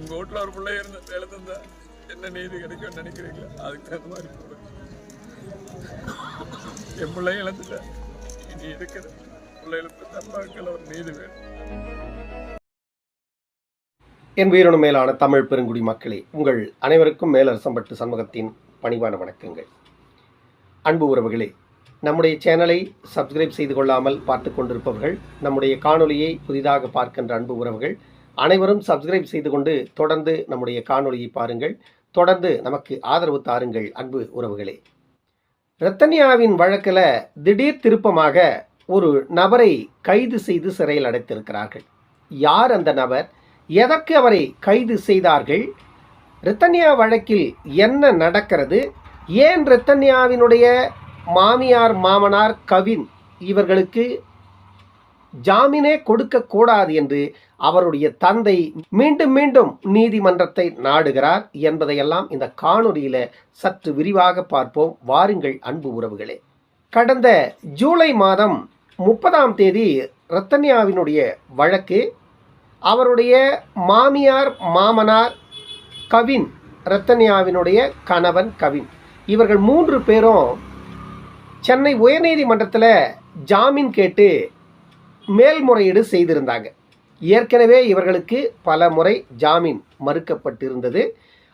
உங்க வீட்டுல ஒரு பிள்ளை இருந்த எழுந்தா என்ன நீதி கிடைக்கும் நினைக்கிறீங்களா? அதுக்கு தகுந்த மாதிரி போடுங்க என் பிள்ளை இழந்துட்டேன் இனி இருக்கிற பிள்ளைகளுக்கு தப்பாக்கள் ஒரு நீதி வேணும். என் உயிரினும் மேலான தமிழ் பெருங்குடி மக்களே உங்கள் அனைவருக்கும் மேலரசம்பட்டு சண்முகத்தின் பணிவான வணக்கங்கள். அன்பு உறவுகளே நம்முடைய சேனலை சப்ஸ்கிரைப் செய்து கொள்ளாமல் பார்த்து கொண்டிருப்பவர்கள் நம்முடைய காணொலியை புதிதாக பார்க்கின்ற அன்பு உறவுகள் அனைவரும் சப்ஸ்கிரைப் செய்து கொண்டு தொடர்ந்து நம்முடைய காணொளியை பாருங்கள். தொடர்ந்து நமக்கு ஆதரவு தாருங்கள் அன்பு உறவுகளே. ரத்தன்யாவின் வழக்கில் திடீர் திருப்பமாக ஒரு நபரை கைது செய்து சிறையில் அடைத்திருக்கிறார்கள். யார் அந்த நபர்? எதற்கு அவரை கைது செய்தார்கள்? ரித்தன்யா வழக்கில் என்ன நடக்கிறது? ஏன் ரித்தன்யாவினுடைய மாமியார் மாமனார் கவின் இவர்களுக்கு ஜாமீனே கொடுக்கக்கூடாது என்று அவருடைய தந்தை மீண்டும் மீண்டும் நீதிமன்றத்தை நாடுகிறார் என்பதையெல்லாம் இந்த காணொலியில சற்று விரிவாக பார்ப்போம். வாருங்கள் அன்பு உறவுகளே. கடந்த ஜூலை மாதம் முப்பதாம் தேதி ரத்தன்யாவினுடைய வழக்கு அவருடைய மாமியார் மாமனார் கவின் ரத்தன்யாவினுடைய கணவன் கவின். இவர்கள் மூன்று பேரும் சென்னை உயர்நீதிமன்றத்தில் ஜாமீன் கேட்டு மேல்முறையீடு செய்திருந்தாங்க. ஏற்கனவே இவர்களுக்கு பல முறை ஜாமீன் மறுக்கப்பட்டிருந்தது.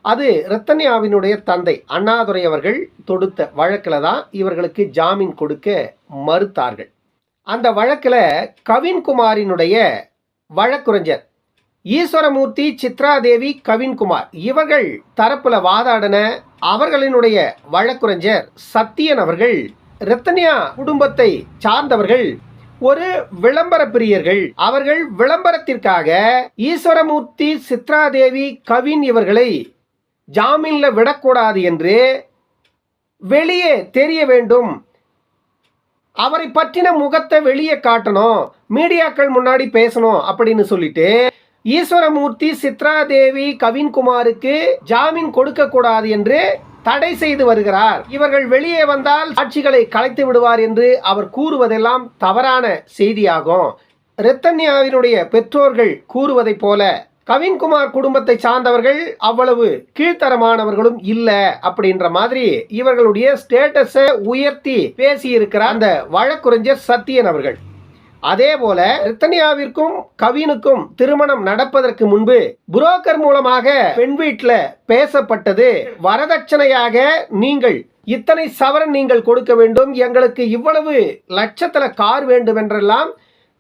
அது ரத்தன்யாவினுடைய தந்தை அண்ணாதுரை அவர்கள் தொடுத்த வழக்கில் தான் இவர்களுக்கு ஜாமீன் கொடுக்க மறுத்தார்கள். அந்த வழக்கில் கவின்குமாரினுடைய வழக்குரைஞர் ஈஸ்வரமூர்த்தி சித்ராதேவி கவின்குமார் இவர்கள் தரப்பில் வாதாடின அவர்களினுடைய வழக்குரைஞர் சத்தியன் அவர்கள் ரத்தன்யா குடும்பத்தை சார்ந்தவர்கள் ஒரு விளம்பர பிரியர்கள். அவர்கள் விளம்பரத்திற்காக ஈஸ்வரமூர்த்தி சித்ராதேவி கவின் இவர்களை ஜாமீனில் விடக்கூடாது என்று வெளியே தெரிய வேண்டும். அவரை பற்றின முகத்தை வெளியே காட்டணும். மீடியாக்கள் முன்னாடி பேசணும் அப்படின்னு சொல்லிட்டு ஈஸ்வரமூர்த்தி சித்ராதேவி கவின்குமாருக்கு ஜாமீன் கொடுக்கக்கூடாது என்று தடை செய்து வருகிறார். இவர்கள் வெளியே வந்தால் ஆட்சிகளை கலைத்து விடுவார் என்று அவர் கூறுவதெல்லாம் தவறான செய்தியாகும். ரத்தன்யாவினுடைய பெற்றோர்கள் கூறுவதைப் போல கவின்குமார் குடும்பத்தை சார்ந்தவர்கள் அவ்வளவு கீழ்த்தரமானவர்களும் இல்ல அப்படின்ற மாதிரி இவர்களுடைய ஸ்டேட்டஸை உயர்த்தி பேசியிருக்கிறார் அந்த வழக்குரைஞர் சத்தியன் அவர்கள். அதே போல ரித்தனியாவிற்கும் கவினுக்கும் திருமணம் நடப்பதற்கு முன்பு புரோக்கர் மூலமாக பெண் வீட்டில் பேசப்பட்டது. வரதட்சணையாக நீங்கள் இத்தனை சவரன் நீங்கள் கொடுக்க வேண்டும். எங்களுக்கு இவ்வளவு லட்சத்தில் கார் வேண்டும் என்றெல்லாம்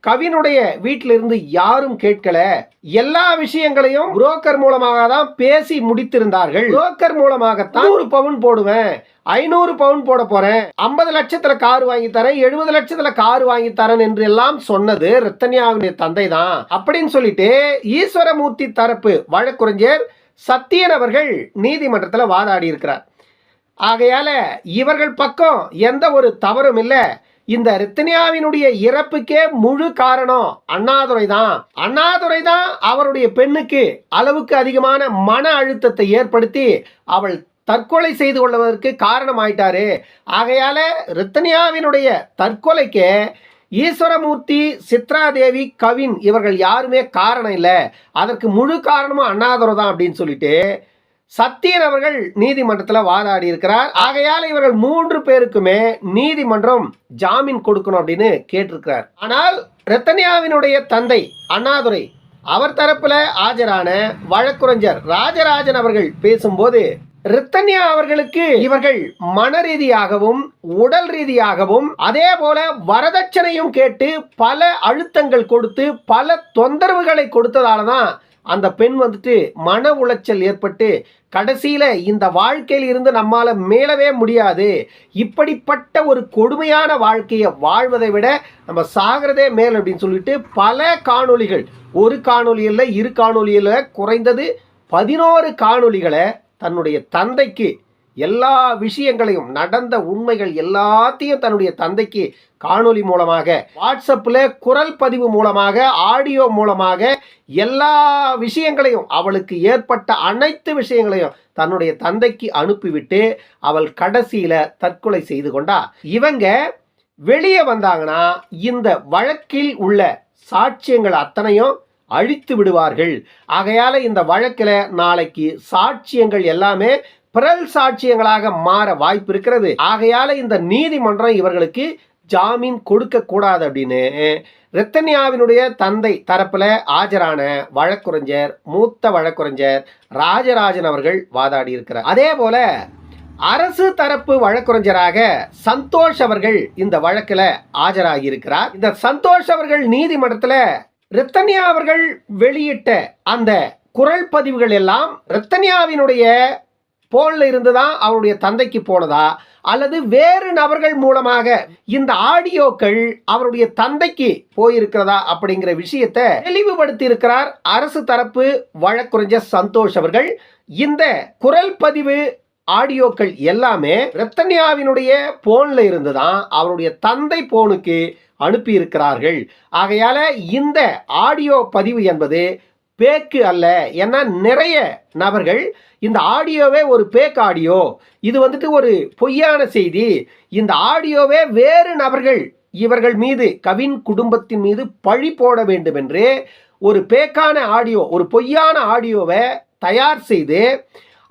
கவினுடைய வீட்டிலிருந்து யாரும் கேட்கல. எல்லா விஷயங்களையும் புரோக்கர் மூலமாக தான் பேசி முடித்திருந்தார்கள். புரோக்கர் மூலமாகத்தான் நூறு பவுன் போடுவேன். ஐநூறு பவுன் போட போறேன். ஐம்பது லட்சத்துல கார் வாங்கி தரேன். எழுபது லட்சத்துல கார் வாங்கி தரேன் என்று எல்லாம் சொன்னது ரத்தன்யாவுடைய தந்தை தான் அப்படின்னு சொல்லிட்டு ஈஸ்வரமூர்த்தி தரப்பு வழக்குரைஞர் சத்தியன் அவர்கள் நீதிமன்றத்தில் வாதாடி இருக்கிறார். ஆகையால இவர்கள் பக்கம் எந்த ஒரு தவறும் இல்லை. இந்த ரித்தனியாவினுடைய இறப்புக்கே முழு காரணம் அண்ணாதுரை தான் அண்ணாதுரை தான் அவருடைய பெண்ணுக்கு அளவுக்கு அதிகமான மன அழுத்தத்தை ஏற்படுத்தி அவள் தற்கொலை செய்து கொள்வதற்கு காரணம் ஆயிட்டாரு ஆகையால ரித்தனியாவினுடைய தற்கொலைக்கு ஈஸ்வரமூர்த்தி சித்ராதேவி கவின் இவர்கள் யாருமே காரணம் இல்லை. அதற்கு முழு காரணமும் அண்ணாதுரை தான் அப்படின்னு சொல்லிட்டு சத்தியன் அவர்கள் நீதிமன்றத்தில் வாதாடி இருக்கிறார். ஆகையால் இவர்கள் மூன்று பேருக்குமே நீதிமன்றம் ஜாமீன் கொடுக்கணும் அப்படின்னு கேட்டிருக்கிறார். ஆனால் ரத்தன்யாவினுடைய தந்தை அண்ணாதுரை அவர் தரப்புல ஆஜரான வழக்குரைஞர் ராஜராஜன் அவர்கள் பேசும்போது ரித்தன்யா அவர்களுக்கு இவர்கள் மன ரீதியாகவும் உடல் ரீதியாகவும் அதே போல வரதட்சணையும் கேட்டு பல அழுத்தங்கள் கொடுத்து பல தொந்தரவுகளை கொடுத்ததால தான் அந்த பெண் வந்துட்டு மன உளைச்சல் ஏற்பட்டு கடைசியில் இந்த வாழ்க்கையில் இருந்து நம்மால் மேலவே முடியாது. இப்படிப்பட்ட ஒரு கொடுமையான வாழ்க்கையை வாழ்வதை விட நம்ம சாகிறதே மேல் அப்படின்னு சொல்லிட்டு பல காணொளிகள் ஒரு காணொளியில் இரு காணொலியில் குறைந்தது பதினோரு காணொளிகளை தன்னுடைய தந்தைக்கு எல்லா விஷயங்களையும் நடந்த உண்மைகள் எல்லாத்தையும் தன்னுடைய தந்தைக்கு காணொளி மூலமாக வாட்ஸ்அப்பில் குரல் பதிவு மூலமாக ஆடியோ மூலமாக எல்லா விஷயங்களையும் அவளுக்கு ஏற்பட்ட அனைத்து விஷயங்களையும் தன்னுடைய தந்தைக்கு அனுப்பிவிட்டு அவள் கடைசியில் தற்கொலை செய்து கொண்டா. இவங்க வெளியே வந்தாங்கன்னா இந்த வழக்கில் உள்ள சாட்சியங்கள் அத்தனையும் அழித்து விடுவார்கள். ஆகையால் இந்த வழக்கில் நாளைக்கு சாட்சியங்கள் எல்லாமே பிறல் சாட்சியங்களாக மாற வாய்ப்பு இருக்கிறது. ஆகையால இந்த நீதிமன்றம் இவர்களுக்கு ஜாமீன் கொடுக்க கூடாது அப்படின்னு. ரத்தன்யாவினுடைய தந்தை தரப்புல ஆஜரான வழக்குரைஞர் மூத்த வழக்குரைஞர் ராஜராஜன் அவர்கள் வாதாடி இருக்கிறார். அதே போல அரசு தரப்பு வழக்குரைஞராக சந்தோஷ் அவர்கள் இந்த வழக்கில் ஆஜராகி இருக்கிறார். இந்த சந்தோஷ் அவர்கள் நீதிமன்றத்தில் ரத்தன்யா அவர்கள் வெளியிட்ட அந்த குரல் பதிவுகள் எல்லாம் ரத்தன்யாவினுடைய போனில் இருந்து தான் அவருடைய தந்தைக்கு போனதா அல்லது வேறு நபர்கள் மூலமாக இந்த ஆடியோக்கள் அவருடைய தந்தைக்கு போயிருக்கிறதா அப்படிங்கிற விஷயத்தை தெளிவுபடுத்தி இருக்கிறார் அரசு தரப்பு வழக்குரைஞர் சந்தோஷ் அவர்கள். இந்த குரல் பதிவு ஆடியோக்கள் எல்லாமே ரத்தன்யாவினுடைய போன்ல இருந்து தான் அவருடைய தந்தை போனுக்கு அனுப்பி இருக்கிறார்கள் ஆகையால இந்த ஆடியோ பதிவு என்பது பேக்கு அல்ல. ஏன்னா நிறைய நபர்கள் இந்த ஆடியோவே ஒரு பேக் ஆடியோ. இது வந்துட்டு ஒரு பொய்யான செய்தி. இந்த ஆடியோவே வேறு நபர்கள் இவர்கள் மீது கவின் குடும்பத்தின் மீது பழி போட வேண்டும் என்று ஒரு பேக்கான ஆடியோ ஒரு பொய்யான ஆடியோவை தயார் செய்து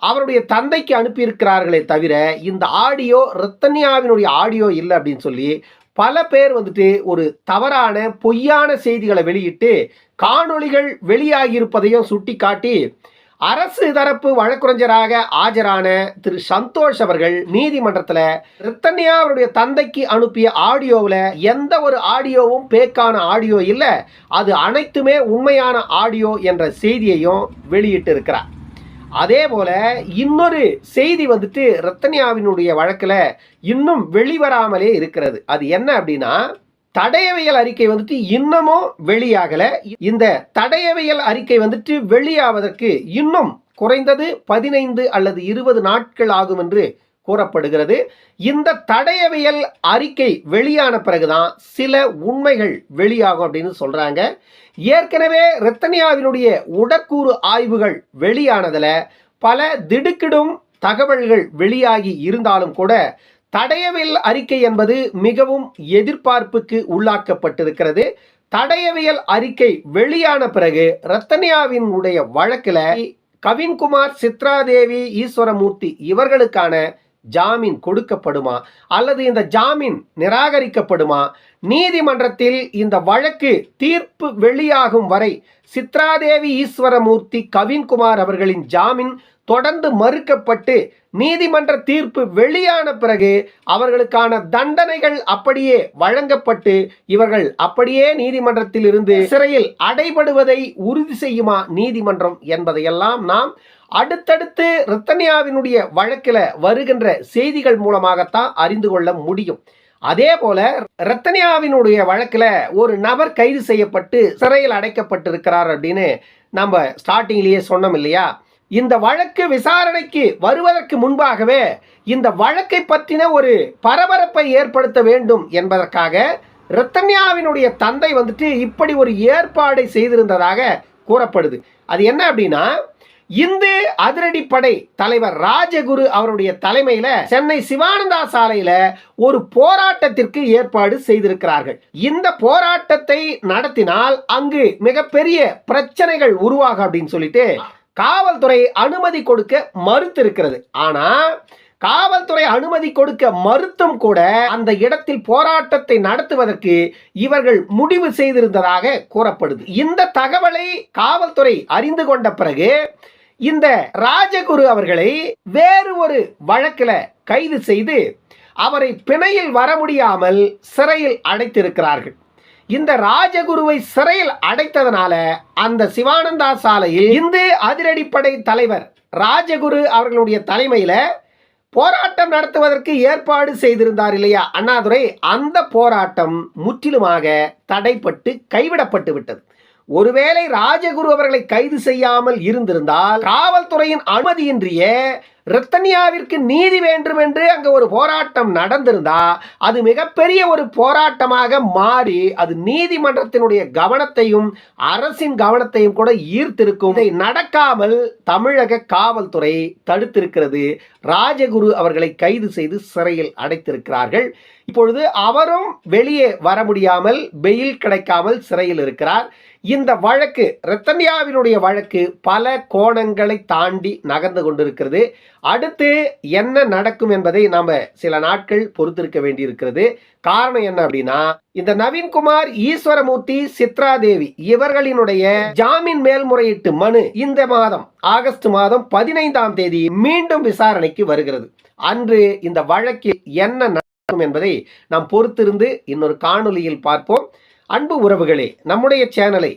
அவருடைய தந்தைக்கு அனுப்பியிருக்கிறார்களே தவிர இந்த ஆடியோ ரத்தன்யாவினுடைய ஆடியோ இல்லை அப்படின்னு சொல்லி பல பேர் வந்துட்டு ஒரு தவறான பொய்யான செய்திகளை வெளியிட்டு காணொளிகள் வெளியாகியிருப்பதையும் சுட்டிக்காட்டி அரசு தரப்பு வழக்குரைஞராக ஆஜரான திரு சந்தோஷ் அவர்கள் நீதிமன்றத்தில் ரத்தன்யா அவருடைய தந்தைக்கு அனுப்பிய ஆடியோவில் எந்த ஒரு ஆடியோவும் பேக்கான ஆடியோ இல்லை அது அனைத்துமே உண்மையான ஆடியோ என்ற செய்தியையும் வெளியிட்டு இருக்கிறார் அதே போல இன்னொரு செய்தி வந்துட்டு ரத்தன்யாவினுடைய வழக்கில் இன்னும் வெளிவராமலே இருக்கிறது. அது என்ன அப்படின்னா தடையவியல் அறிக்கை வந்துட்டு இன்னமும் வெளியாகல. இந்த தடையவியல் அறிக்கை வந்துட்டு வெளியாவதற்கு இன்னும் குறைந்தது பதினைந்து அல்லது இருபது நாட்கள் ஆகும் என்று கூறப்படுகிறது. இந்த தடயவியல் அறிக்கை வெளியான பிறகுதான் சில உண்மைகள் வெளியாகும் அப்படின்னு சொல்றாங்க. ஏற்கனவே ரத்தனியாவினுடைய உடற்கூறு ஆய்வுகள் வெளியானதுல பல திடுக்கிடும் தகவல்கள் வெளியாகி இருந்தாலும் கூட தடயவியல் அறிக்கை என்பது மிகவும் எதிர்பார்ப்புக்கு உள்ளாக்கப்பட்டிருக்கிறது. தடயவியல் அறிக்கை வெளியான பிறகு ரத்தனியாவினுடைய வழக்கில் கவின்குமார் சித்ராதேவி ஈஸ்வரமூர்த்தி இவர்களுக்கான ஜாமீன் கொடுக்கப்படுமா? அல்லது இந்த ஜாமீன் நிராகரிக்கப்படுமா? நீதிமன்றத்தில் இந்த வழக்கு தீர்ப்பு வெளியாகும் வரை சித்ராதேவி ஈஸ்வரமூர்த்தி கவின்குமார் அவர்களின் ஜாமீன் தொடர்ந்து மறுக்கப்பட்டு நீதிமன்ற தீர்ப்பு வெளியான பிறகு அவர்களுக்கான தண்டனைகள் அப்படியே வழங்கப்பட்டு இவர்கள் அப்படியே நீதிமன்றத்தில் இருந்து சிறையில் அடைபடுவதை உறுதி செய்யுமா நீதிமன்றம் என்பதையெல்லாம் நாம் அடுத்தடுத்து ரித்தன்யாவினுடைய வழக்கில் வருகின்ற செய்திகள் மூலமாகத்தான் அறிந்து கொள்ள முடியும். அதே போல ரத்தனியாவினுடைய வழக்கில் ஒரு நபர் கைது செய்யப்பட்டு சிறையில் அடைக்கப்பட்டிருக்கிறார் அப்படின்னு நம்ம ஸ்டார்டிங்லேயே சொன்னோம் இல்லையா? இந்த வழக்கு விசாரணைக்கு வருவதற்கு முன்பாகவே இந்த வழக்கை பற்றின ஒரு பரபரப்பை ஏற்படுத்த வேண்டும் என்பதற்காக ரத்தன்யாவினுடைய தந்தை வந்துட்டு இப்படி ஒரு ஏற்பாடை செய்திருந்ததாக கூறப்படுது. அது என்ன அப்படின்னா இந்து அதிரடிப்படை தலைவர் ராஜகுரு அவருடைய தலைமையில சென்னை சிவானந்தா சாலையில ஒரு போராட்டத்திற்கு ஏற்பாடு செய்திருக்கிறார்கள். இந்த போராட்டத்தை நடத்தினால் அங்கு மிகப்பெரிய பிரச்சனைகள் உருவாகும் அப்படின்னு சொல்லிட்டு காவல்துறை அனுமதி கொடுக்க மறுத்து இருக்கிறது ஆனா காவல்துறை அனுமதி கொடுக்க மறுத்தும் கூட அந்த இடத்தில் போராட்டத்தை நடத்துவதற்கு இவர்கள் முடிவு செய்திருந்ததாக கூறப்படுது. இந்த தகவலை காவல்துறை அறிந்து கொண்ட பிறகு இந்த ராஜகுரு அவர்களை வேறு ஒரு வழக்கில் கைது செய்து அவரை பிணையில் வர முடியாமல் சிறையில் அடைத்திருக்கிறார்கள். இந்த ராஜகுருவை சிறையில் அடைத்ததனால அந்த சிவானந்தா சாலையில் இந்து அதிரடிப்படை தலைவர் ராஜகுரு அவர்களுடைய தலைமையில் போராட்டம் நடத்துவதற்கு ஏற்பாடு செய்திருந்தார் இல்லையா? அண்ணாதுரை அந்த போராட்டம் முற்றிலுமாக தடைப்பட்டு கைவிடப்பட்டு விட்டது. ஒருவேளை ராஜகுரு அவர்களை கைது செய்யாமல் இருந்திருந்தால் காவல்துறையின் அனுமதியின்றியே ரத்தன்யாவிற்கு நீதி வேண்டும் என்று அங்கே ஒரு போராட்டம் நடந்திருந்தா அது மிகப்பெரிய ஒரு போராட்டமாக மாறி அது நீதிமன்றத்தினுடைய கவனத்தையும் அரசின் கவனத்தையும் கூட ஈர்த்திருக்கும். இதை நடக்காமல் தமிழக காவல்துறை தடுத்திருக்கிறது. ராஜகுரு அவர்களை கைது செய்து சிறையில் அடைத்திருக்கிறார்கள். இப்பொழுது அவரும் வெளியே வர முடியாமல் பெயில் கிடைக்காமல் சிறையில் இருக்கிறார். இந்த வழக்கு ரத்தன்யாவினுடைய வழக்கு பல கோணங்களை தாண்டி நகர்ந்து கொண்டிருக்கிறது. அடுத்து என்ன நடக்கும் என்பதை நாம சில நாட்கள் பொறுத்திருக்க வேண்டியிருக்கிறது. காரணம் என்ன அப்படின்னா இந்த நவீன்குமார் ஈஸ்வரமூர்த்தி சித்ரா தேவி இவர்களினுடைய ஜாமீன் மேல்முறையீட்டு மனு இந்த மாதம் ஆகஸ்ட் மாதம் பதினைந்தாம் தேதி மீண்டும் விசாரணைக்கு வருகிறது. அன்று இந்த வழக்கில் என்ன நடக்கும் என்பதை நாம் பொறுத்திருந்து இன்னொரு காணொலியில் பார்ப்போம். அன்பு உறவுகளே நம்முடைய சேனலை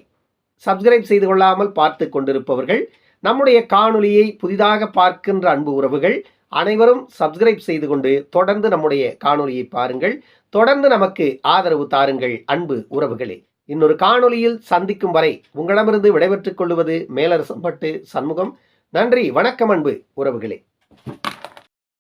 சப்ஸ்கிரைப் செய்து கொள்ளாமல் பார்த்து கொண்டிருப்பவர்கள் நம்முடைய காணொளியை புதிதாக பார்க்கின்ற அன்பு உறவுகள் அனைவரும் சப்ஸ்கிரைப் செய்து கொண்டு தொடர்ந்து நம்முடைய காணொளியை பாருங்கள். தொடர்ந்து நமக்கு ஆதரவு தாருங்கள் அன்பு உறவுகளே. இன்னொரு காணொளியில் சந்திக்கும் வரை உங்களிடமிருந்து விடைபெற்றுக் கொள்வது மேலரசம்பட்டு சண்முகம். நன்றி வணக்கம் அன்பு உறவுகளே.